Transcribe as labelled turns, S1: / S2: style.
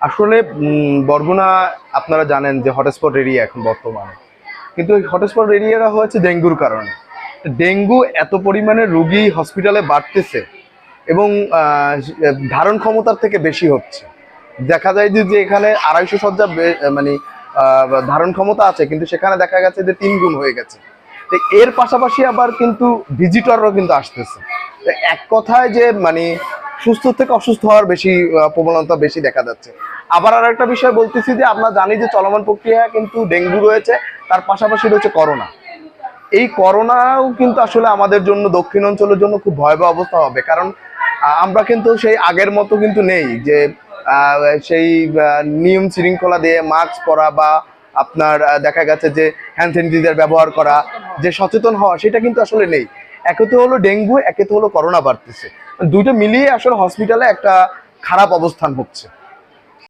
S1: আসলে
S2: বরগুনা আপনারা জানেন যে হটস্পট এরিয়া এখন বর্তমানে। কিন্তু এই হটস্পট এরিয়াটা হয়েছে ডেঙ্গুর কারণে। ডেঙ্গু এত পরিমাণে রুগী হসপিটালে বাড়তেছে এবং ধারণ ক্ষমতার থেকে বেশি হচ্ছে। দেখা যায় যে এখানে আড়াইশো শয্যা মানে ধারণ ক্ষমতা আছে, কিন্তু সেখানে দেখা গেছে যে তিন গুণ হয়ে গেছে। তো এর পাশাপাশি আবার কিন্তু ভিজিটররাও কিন্তু আসতেছে। এক কথায় যে মানে সুস্থ থেকে অসুস্থ হওয়ার বেশি প্রবণতা বেশি দেখা যাচ্ছে। আবার আর একটা বিষয় বলতেছি যে, আমরা জানি যে চলমান প্রক্রিয়া কিন্তু ডেঙ্গু রয়েছে, তার পাশাপাশি রয়েছে করোনা। এই করোনাও কিন্তু আসলে আমাদের জন্য, দক্ষিণ অঞ্চলের জন্য খুব ভয়াবহ অবস্থা হবে। কারণ আমরা কিন্তু সেই আগের মতো কিন্তু নেই যে সেই নিয়ম শৃঙ্খলা দিয়ে মাস্ক পরা বা আপনার দেখা গেছে যে হ্যান্ড স্যানিটাইজার ব্যবহার করা, যে সচেতন হওয়া, সেটা কিন্তু আসলে নেই। একে তো হলো ডেঙ্গু, একে তো হলো করোনা বাড়তেছে। দুইটা মিলিয়ে আসলে হসপিটালে একটা খারাপ অবস্থান হচ্ছে।